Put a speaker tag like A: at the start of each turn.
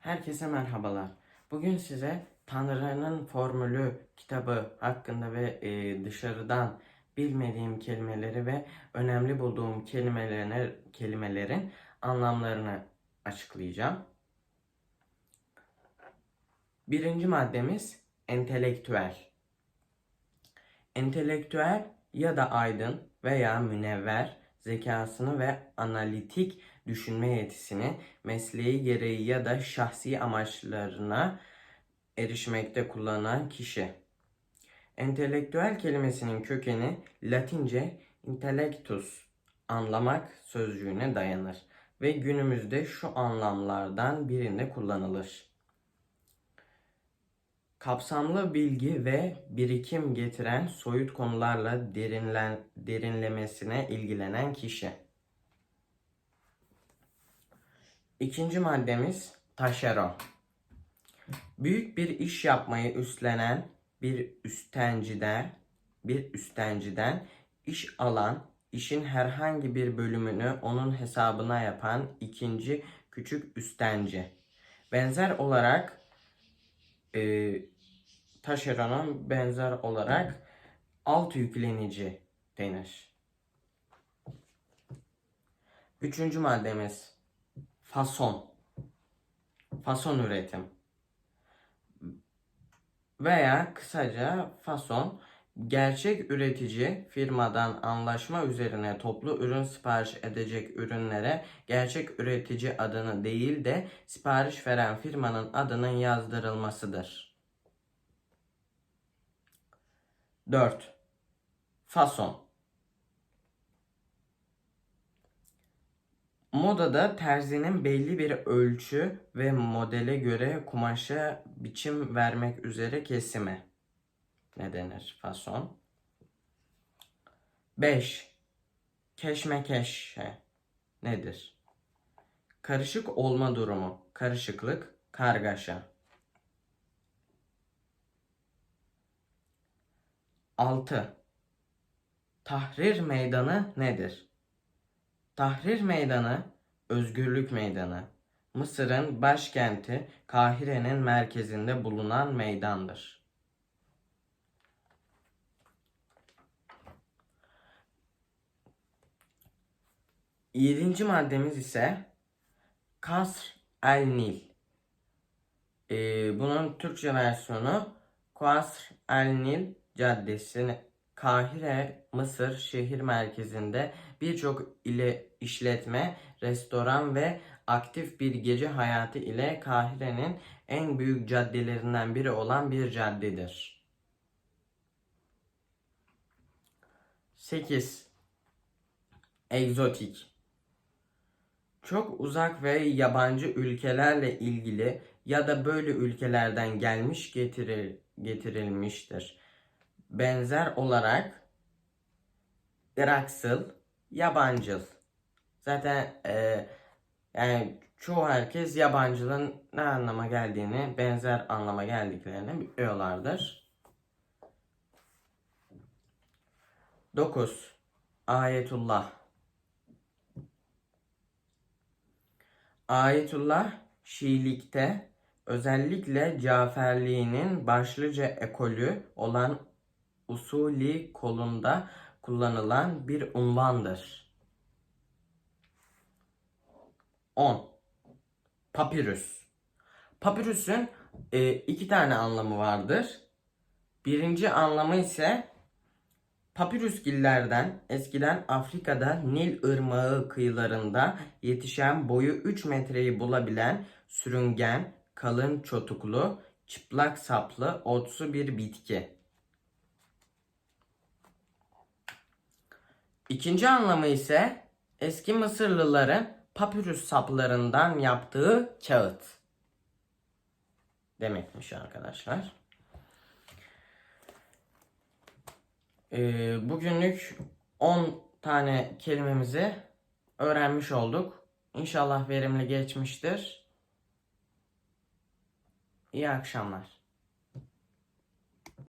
A: Herkese merhabalar. Bugün size Tanrı'nın Formülü kitabı hakkında ve e, dışarıdan bilmediğim kelimeleri ve önemli bulduğum kelimelerin, kelimelerin anlamlarını açıklayacağım. Birinci maddemiz entelektüel. Entelektüel ya da aydın veya münevver zekasını ve analitik düşünme yetisini mesleği gereği ya da şahsi amaçlarına erişmekte kullanan kişi. Entelektüel kelimesinin kökeni Latince intellectus anlamak sözcüğüne dayanır ve günümüzde şu anlamlardan birinde kullanılır kapsamlı bilgi ve birikim getiren soyut konularla derinlen, derinlemesine ilgilenen kişi. İkinci maddemiz taşeron. Büyük bir iş yapmayı üstlenen bir üstenciden, bir üstenciden iş alan, işin herhangi bir bölümünü onun hesabına yapan ikinci küçük üstenci. Benzer olarak e, taşerona benzer olarak alt yüklenici denir. Üçüncü maddemiz fason. Fason üretim. Veya kısaca fason gerçek üretici firmadan anlaşma üzerine toplu ürün sipariş edecek ürünlere gerçek üretici adını değil de sipariş veren firmanın adının yazdırılmasıdır. 4. Fason Modada terzinin belli bir ölçü ve modele göre kumaşa biçim vermek üzere kesimi. Ne denir? Fason. 5. Keşmekeşe nedir? Karışık olma durumu, karışıklık, kargaşa. 6. Tahrir Meydanı nedir? Tahrir Meydanı, Özgürlük Meydanı, Mısır'ın başkenti Kahire'nin merkezinde bulunan meydandır. Yedinci maddemiz ise Kasr el Nil. Ee, bunun Türkçe versiyonu Kasr el Nil Caddesi Kahire, Mısır şehir merkezinde birçok ile işletme, restoran ve aktif bir gece hayatı ile Kahire'nin en büyük caddelerinden biri olan bir caddedir. 8. Egzotik çok uzak ve yabancı ülkelerle ilgili ya da böyle ülkelerden gelmiş getiril, getirilmiştir. Benzer olarak Irakçıl, yabancıl. Zaten e, yani çoğu herkes yabancılığın ne anlama geldiğini, benzer anlama geldiklerini biliyorlardır. 9. Ayetullah Ayetullah Şiilikte özellikle Caferliğinin başlıca ekolü olan usulü kolunda kullanılan bir unvandır. 10. Papyrus. Papyrus'un e, iki tane anlamı vardır. Birinci anlamı ise Papirüsgillerden eskiden Afrika'da Nil Irmağı kıyılarında yetişen boyu 3 metreyi bulabilen sürüngen, kalın çotuklu, çıplak saplı, otsu bir bitki. İkinci anlamı ise eski Mısırlıların papyrus saplarından yaptığı kağıt demekmiş arkadaşlar. Ee, bugünlük 10 tane kelimemizi öğrenmiş olduk. İnşallah verimli geçmiştir. İyi akşamlar.